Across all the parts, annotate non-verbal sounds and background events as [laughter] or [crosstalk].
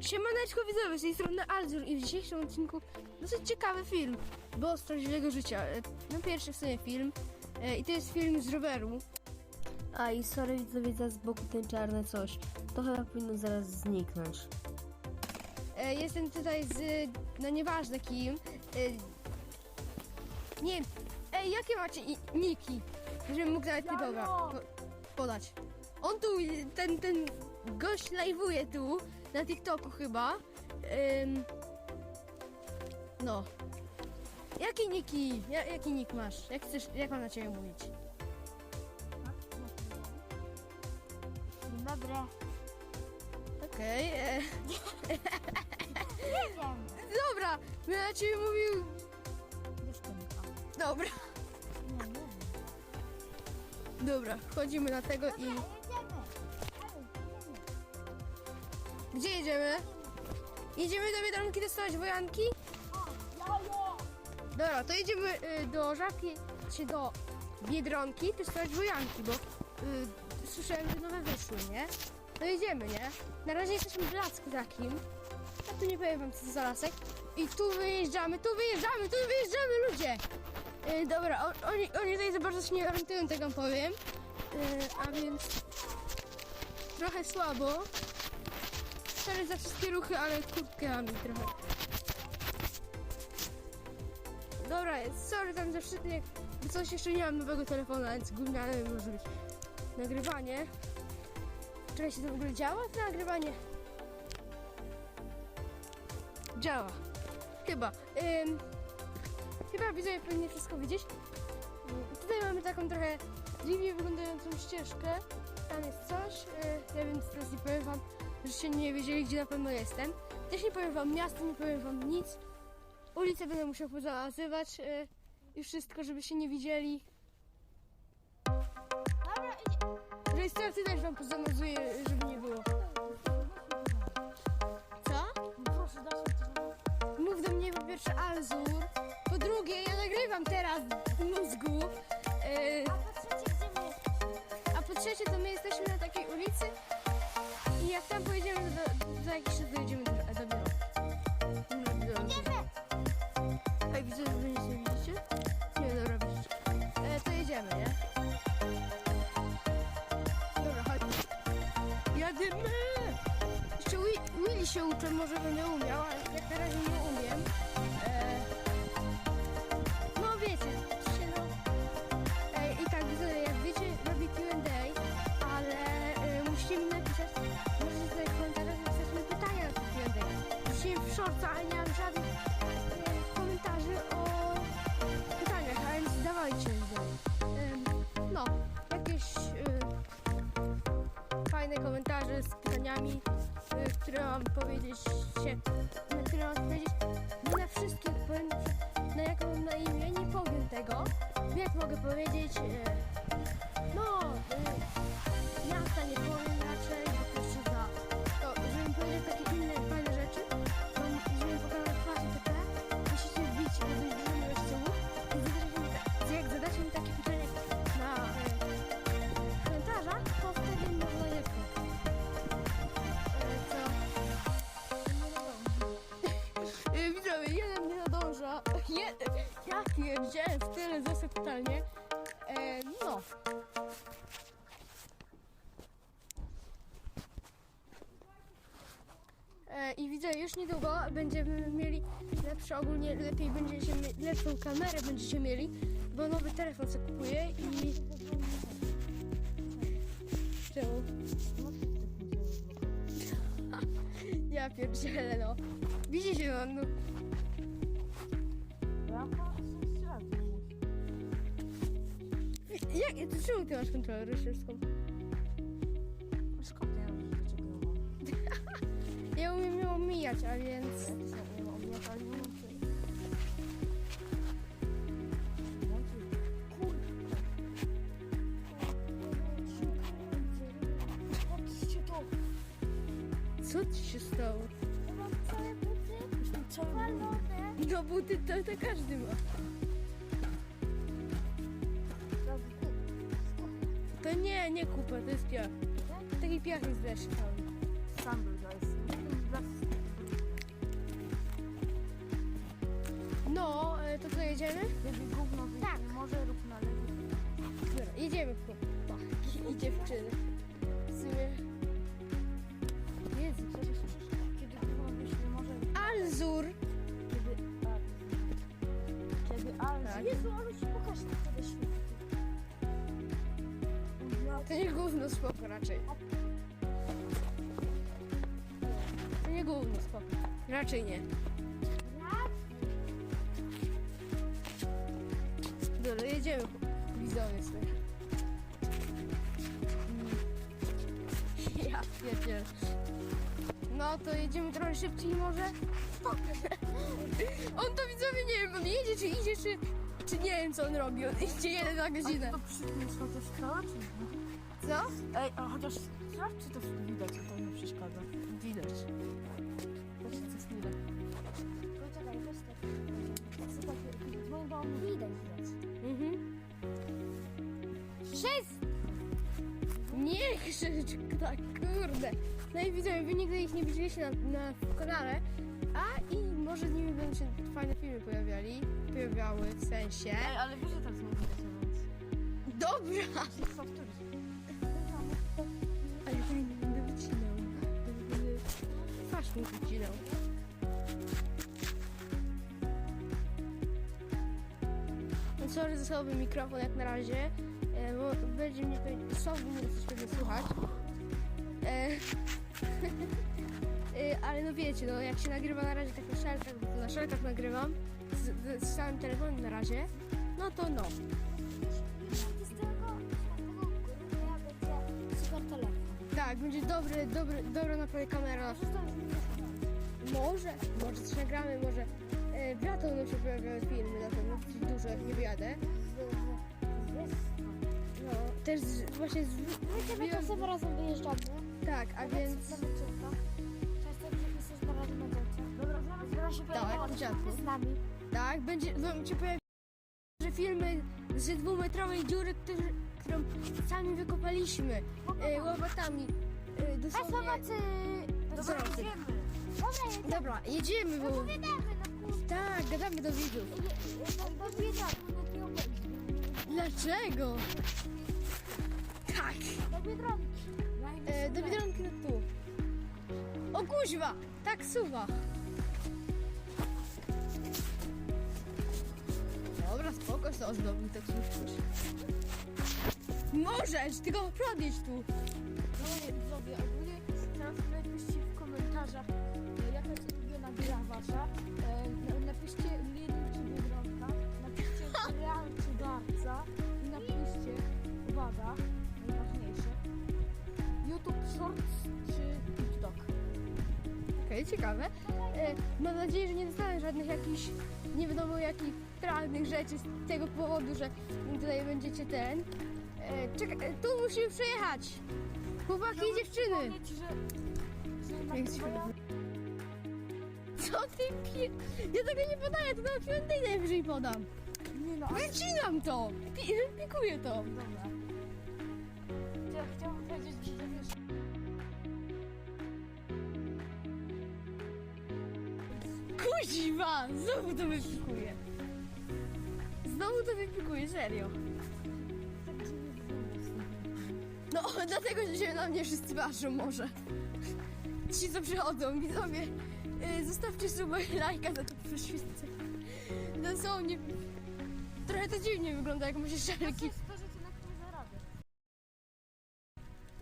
Siemaneczko widzowie, z tej strony Alzur i w dzisiejszym odcinku dosyć ciekawy film, bo z prawdziwego życia. E, No pierwszy w sumie film e, i to jest film z roweru. A i sorry widzowie za z boku ten czarne coś. To chyba powinno zaraz zniknąć. E, Jestem tutaj z, no nieważne kim. E, Nie wiem, ej, jakie macie i- niki? Żebym mógł nawet typowa po, podać. On tu, ten, ten gość live'uje tu, na TikToku chyba. Ym, no. Jakie niki? Ja, jaki nick masz? Jak chcesz, jak mam na ciebie mówić? Dobry. Okej. e, [laughs] Nie wiem. dobra, będę na ciebie mówił. Dziewczynka. Dobra. Nie, nie wiem. Dobra, wchodzimy na tego i. Gdzie jedziemy? Jedziemy do Biedronki testować wojanki? Dobra, to jedziemy y, do Żabki, czy do Biedronki testować wojanki, bo y, słyszałem, że nowe wyszły, nie? No jedziemy, nie? Na razie jesteśmy w lasku takim. Ja tu nie powiem wam, co to za lasek. I tu wyjeżdżamy, tu wyjeżdżamy, tu wyjeżdżamy, ludzie! Y, dobra, o, oni, oni tutaj za bardzo się nie orientują, tego wam powiem. Y, a więc trochę słabo. Sorry za wszystkie ruchy, ale kurtkę mam trochę. Dobra, sorry tam za wszystkie. Coś jeszcze nie mam nowego telefonu, więc gówniane może być nagrywanie. Czekaj, się to w ogóle działa to nagrywanie? Działa. Chyba. Ym, chyba widzowie powinni wszystko widzieć. Tutaj mamy taką trochę dziwnie wyglądającą ścieżkę. Tam jest coś. Yy, ja więc teraz nie powiem wam, żeście nie wiedzieli, gdzie na pewno jestem. Też nie powiem wam miasta, nie powiem wam nic. Ulicę będę musiał pozalazywać yy, i wszystko, żebyście nie widzieli. Dobra, idzie. Rejestrację też wam pozamazuję, żeby nie było. Co? Proszę, dać mi. Mów do mnie po pierwsze Alzur. Po drugie, ja nagrywam teraz w mózgu. Yy, A po trzecie, gdzie my a po trzecie, to my się uczę, może będę umiał, ale jak na razie nie umiem. E, no wiecie, się no... I tak, widzę, jak wiecie, robię Q&A, ale e, musicie mi napisać, możecie tutaj w komentarzach napisać pytania na Q&A. Dzisiaj w shortca, ale nie które mam powiedzieć się, na które mam odpowiedzieć. Nie na wszystkie odpowiem, na jaką mam na imię, nie powiem tego. Jak mogę powiedzieć, już niedługo będziemy mieli lepsze, ogólnie lepiej będziecie mieć, lepszą kamerę będziecie mieli, bo nowy telefon sobie kupuję i... Czemu? [laughs] Ja pierdzielę, no. Widzicie, no, no. Jak, to czemu ty masz kontrolę rycerską? Omijać, a więc... Co ci się stało? Ja mam całe buty powalone. No buty to, to każdy ma. To nie, nie kupa, to jest piach. Taki piach jest deszcz cały. Sandal, guys. To co, jedziemy? Kiedy gówno wyjdzie, Tak. może rób na lewo. Dobra, jedziemy chłopaki i dziewczyny. W sumie... Jezu, Przecież kiedy gówno wyjdzie, może Alzur! Kiedy Al. Kiedy Al. Tak. Jezu, ale ci pokaż te świetnie. To nie gówno spoko raczej. To nie gówno spoko. Raczej nie. Jedziemy widzowie sobie. Ja pierdzielę. No to jedziemy trochę szybciej może? [laughs] On to widzowie nie wiem, on jedzie czy idzie, czy, czy nie wiem co on robi. On idzie jeden na godzinę. To przytniesz chociaż skała, czy nie? Co? Ej, a chociaż sprawdź, czy to widać, że to nie przeszkadza. Widać. To się coś nie da. Poczekaj, weź tak. Co takie, w moim domu widać, widać. Przez... Nie krzycz tak, kurde. No i widzowie, wy nigdy ich nie widzieliście na, na kanale, a i może z nimi będą się fajne filmy pojawiali. Pojawiały, w sensie. Ej, ale wiesz, że tak więc... Dobra! Ale ja nie będę wycinał. Będę twarz mi wycinał. No sorry za słaby mikrofon jak na razie. E, bo będzie mnie nie coś pewnie słuchać. E, [laughs] e, ale no wiecie, no jak się nagrywa na razie tak na szelkach, bo na szelkach nagrywam z, z samym telefonem na razie, no to no. Tak, będzie dobry, dobry, dobra naprawdę kamera. Może, może coś nagramy, może e, w lato będą się pojawiały filmy na pewno, dużo, jak nie wyjadę. No, też z, właśnie z, My czasem razem wyjeżdżamy. tak, a więc Często jesteś na. Dobra, zaraz, się z nami. tak, będzie, będą się pojawiały że filmy z dwumetrowej dziury, którzy, którą sami wykopaliśmy e, łopatami. E, A dosłownie. zobaczy... Dobra, jedziemy. Dobra, jedziemy. Dobra, jedziemy, bo no tak, gadamy do widzów. No nie obejdzie. Dlaczego? Tak. Do Biedronki. E, do Biedronki no tu. O kuźwa! Taksuwa! Dobra, spoko, co ozdobił taksówkę. Możesz, tylko podjedź tu. No widzowie, ogólnie teraz napiszcie w komentarzach, e, jaka jest ulubiona gra wasza. E, na- napiszcie Shorts czy TikTok. Okej, ciekawe. E, mam nadzieję, że nie dostanę żadnych jakichś nie wiadomo jakich tralnych rzeczy z tego powodu, że tutaj będziecie ten. E, czekaj, e, tu musimy przejechać. Chłopaki i dziewczyny. Że, że Jak ci nagrywają- Co ty pie... Ja tego nie podaję, to na piątej najwyżej podam. Nie no, ale Wycinam to! Pi pikuję to! dobra. Znowu to wypikuję. Znowu to wypikuję, serio. No, dlatego że się na mnie wszyscy patrzą może. Ci, co przychodzą, widzowie, yy, zostawcie suba i lajka za to przeświecenie. Dosłownie, trochę to dziwnie wygląda, jak to szelki. to, na zarabiasz.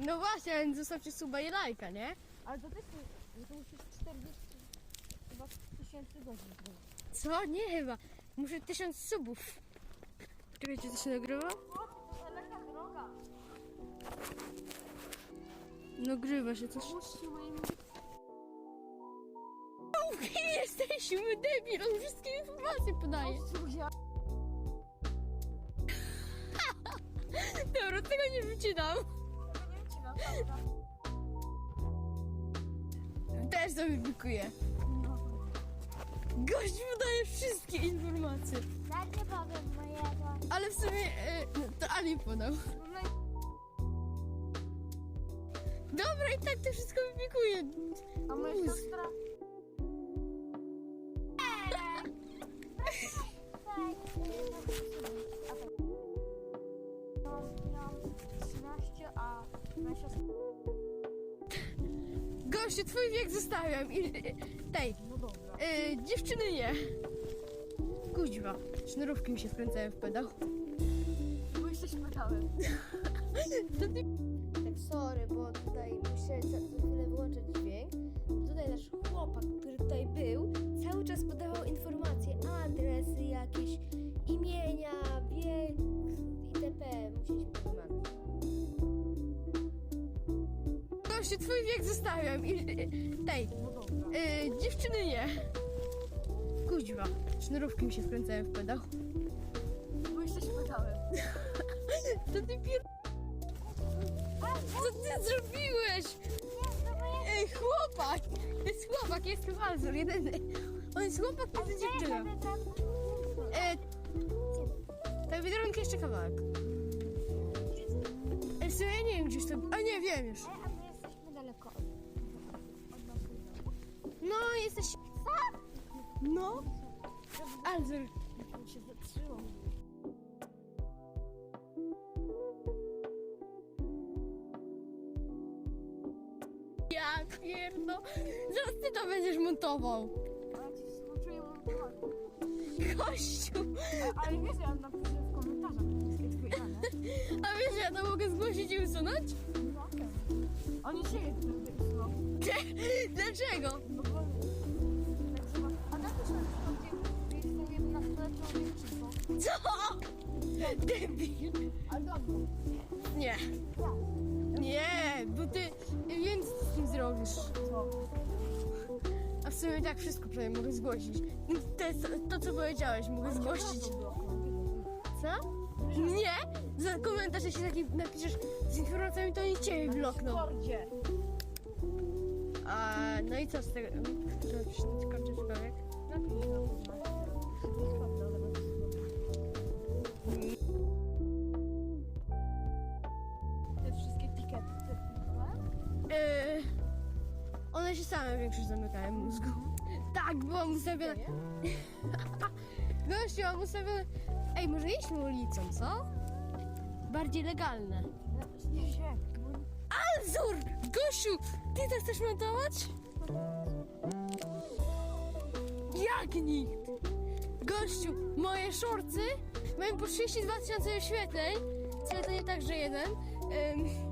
No właśnie, więc zostawcie suba i lajka, nie? Ale to też nie, że to musisz 40 chyba tysięcy godzin. Co? Nie chyba. Muszę tysiąc subów. Czekajcie, to się nagrywa? Nagrywa się coś. Kim jesteśmy, debil? On wszystkie informacje podaje. [laughs] Dobra, tego nie wycinam. Też to wypikuję. No. Gość podaje wszystkie informacje. Ja nie powiem mojego. Ale w sumie e, no, to Ali podał. Dobra, i tak to wszystko wypikuję. A moja Luz. siostra... A tak. Miałam 13, a moja siostra... Gościu, twój wiek zostawiam. I, tej, No dobra. y, dziewczyny nie. Kuźwa, sznurówki mi się wkręcają w pedał. Bo jesteś pedałem. [laughs] To ty... Tak, sorry, bo tutaj muszę za, chwilę wyłączyć dźwięk. Tutaj nasz chłopak, który tutaj był, cały czas podawał informacje, adresy jakieś, imienia, bieg itp. Musieliśmy pomagać. Gościu, twój wiek zostawiam. I, tej, No dobra. y, dziewczyny nie. Kuźwa, sznurówki mi się wkręcają w pedał. Bo jesteś pedałem. [laughs] To ty pier... Co ty zrobiłeś? Ej, chłopak! To jest chłopak, jestem Alzor, jedyny. On jest chłopak, to jest dziewczyna. E, ta biedronka jeszcze kawałek. E, ja nie wiem gdzieś to... A nie, wiem już. No, jesteś... No. Alzor. On się zatrzymał. Ja pierdo. Zaraz ty to będziesz montował. Ja ci współczuję montowanie. Gościu. Ale wiesz, ja napiszę w komentarzach. A wiesz, ja to mogę zgłosić i usunąć? No okej. Oni tutaj wysyłał. Dlaczego? Co? Debil. Nie. Nie, bo ty wiem co z tym zrobisz. A w sumie tak wszystko prawie mogę zgłosić. Te, to co powiedziałeś mogę zgłosić. Co? Nie? Za komentarz jeśli taki napiszesz z informacjami to oni ciebie blokną. A, no i co z tego? Czy one się same większość zamykają mózgu. Tak, byłam ustawiona. Gościu, mam ustawione. [laughs] Ej, może idźmy ulicą, co? Bardziej legalne. Alzur! Gościu, ty to chcesz montować? Jak nikt? Gościu, moje szorcy mają po 32 tysiące wyświetleń. Wcale to nie tak, że jeden. Ym,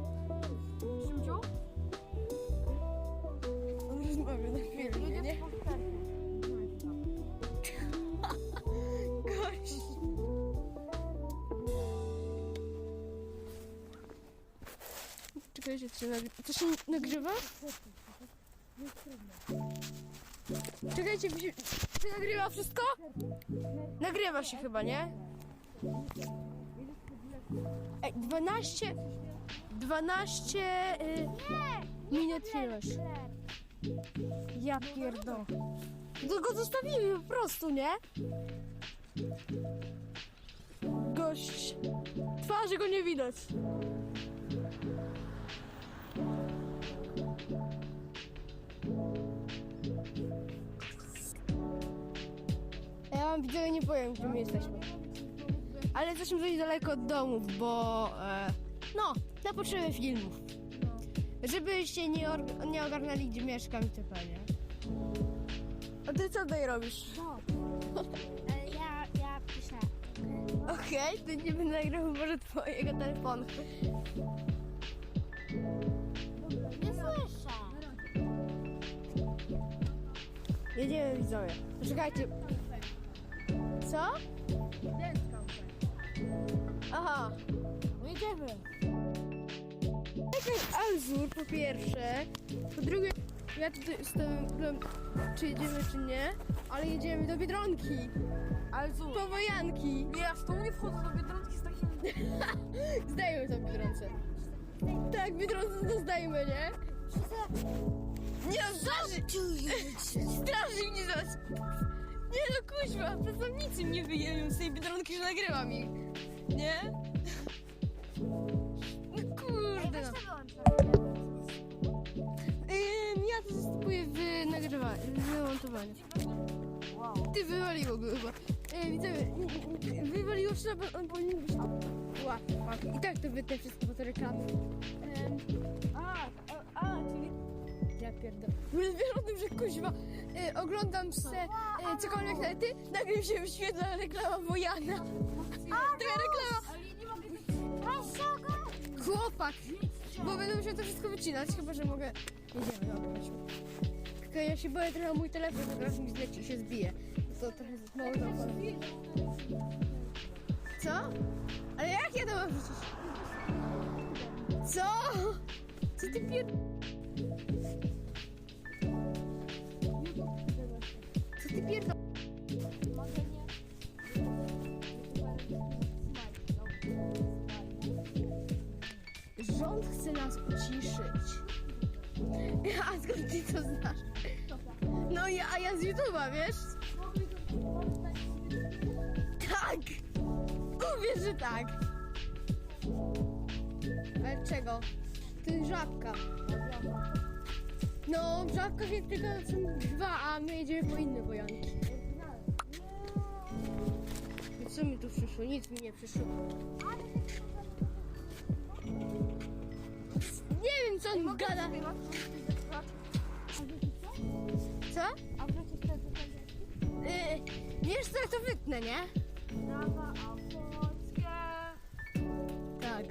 Czekajcie, to się nagrywa. To się nagrywa? Czekajcie, się... Czy nagrywa wszystko? Nagrywa się chyba, nie? Ej, 12... 12 y, minut filmujesz. Ja pierdolę. To go zostawimy po prostu, nie? Gość. Twarzy go nie widać. Widzowie nie powiem, gdzie my jesteśmy. Ale jesteśmy dość daleko od domów, bo... E, no, na potrzeby filmów. Żebyście nie, or- nie ogarnęli, gdzie mieszkam i TP, nie? A ty co tutaj robisz? [laughs] Ja, ja piszę. Okej, to nie będę nagrywał może twojego telefonu. Nie słyszę. Jedziemy widzowie. Poczekajcie. Co? Aha. No idziemy. Czekaj, Alzur po pierwsze. Po drugie, ja tutaj z tym czy jedziemy, czy nie, ale jedziemy do Biedronki. Co? Po wojanki. Nie, ja w tą nie wchodzę do Biedronki z takim... [laughs] Zdajemy w Biedronce. Tak, Biedronce to zdajemy, nie? Nie no, straży... Strażnik nie zaraz... Nie no, kuźwa, pracownicy mnie wyjeżdżą z tej Biedronki, że nagrywam ich. Nie? No kurde no. Ja to zastopuję w nagrywaniu, w. Wow. Ty wywaliło go chyba. e, widzowie, wywaliło się, bo on powinien być. Ła. I tak to wytnę wszystko, bo to reklamy. Ja pierdolę. Wiesz o tym, że kuźwa e, oglądam se e, cokolwiek nety, nagle mi się wyświetla reklama Wojana. Taka reklama. Chłopak! Bo będę musiał to wszystko wycinać, chyba że mogę. Jedziemy, dobra, chodźmy. Tylko ja się boję trochę mój telefon, że teraz mi zleci się zbije. To trochę mało zapal. Co? Ale jak ja to mam wrzucić? Co? Co ty pier... [laughs] A skąd ty to znasz? No ja, a ja z YouTube'a, wiesz? Tak! Uwierz, że tak! Ale czego? Jest żabka. No, w żabkach jest tylko są dwa, a my jedziemy po inne wojanki. I co mi tu przyszło? Nic mi nie przyszło. Nie wiem, co on gada. Co? A wrócisz te tutaj Yy, wiesz co, to wytnę, nie? Prawa autorskie. Tak.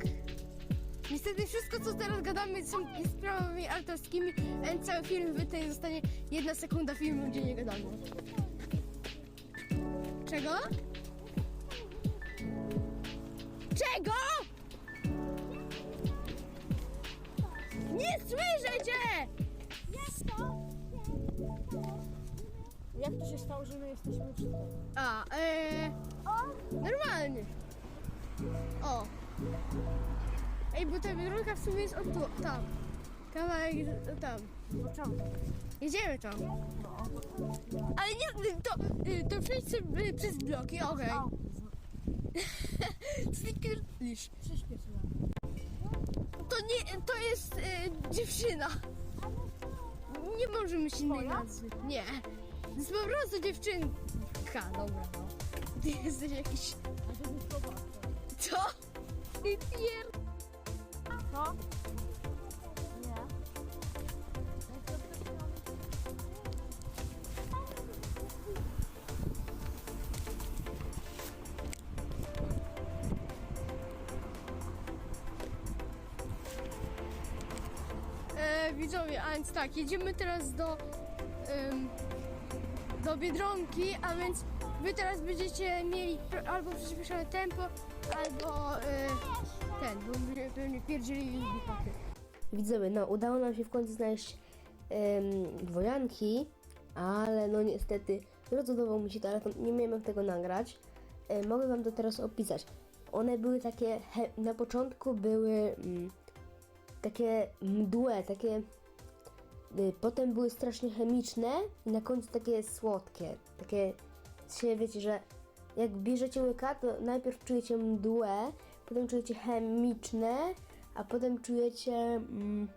Niestety wszystko, co teraz gadamy, są sprawami autorskimi, a cały film wytnę zostanie jedna sekunda filmu, gdzie nie gadamy. Czego? Czego? Słyszę cię! Jest to! Jak to się stało, że my jesteśmy tutaj? A, eee, O! normalnie. O. Ej, bo ta biedronka w sumie jest od tu, tam. Kawałek z- tam. Początek. Jedziemy tam. Ale nie, to, y, to przejdź sobie przez bloki, okej. Ty? [laughs] Przyspiesz nam. To nie, to jest y, dziewczyna. Nie możemy się innej Twoja? nazwy. Nie. To jest po prostu dziewczynka, dobra no. Ty jesteś jakiś... Co? Ty pier... Co? Widzowie, a więc tak, jedziemy teraz do, ym, do Biedronki, a więc wy teraz będziecie mieli albo przyspieszone tempo, albo y, ten, bo pewnie pierdzieli. Widzowie, no udało nam się w końcu znaleźć em, wojanki, ale no niestety rozładował mi się telefon, nie miałem jak tego nagrać. E, mogę wam to teraz opisać. One były takie, he, na początku były mm, takie mdłe, takie, y, potem były strasznie chemiczne i na końcu takie słodkie, takie, się wiecie, że jak bierzecie łyka, to najpierw czujecie mdłe, potem czujecie chemiczne, a potem czujecie mm,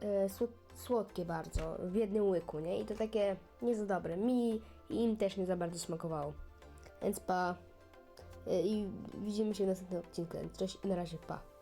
e, słod, słodkie bardzo w jednym łyku, nie? I to takie nie za dobre. Mi i im też nie za bardzo smakowało. Więc pa. E, I widzimy się w następnym odcinku. Cześć i na razie pa.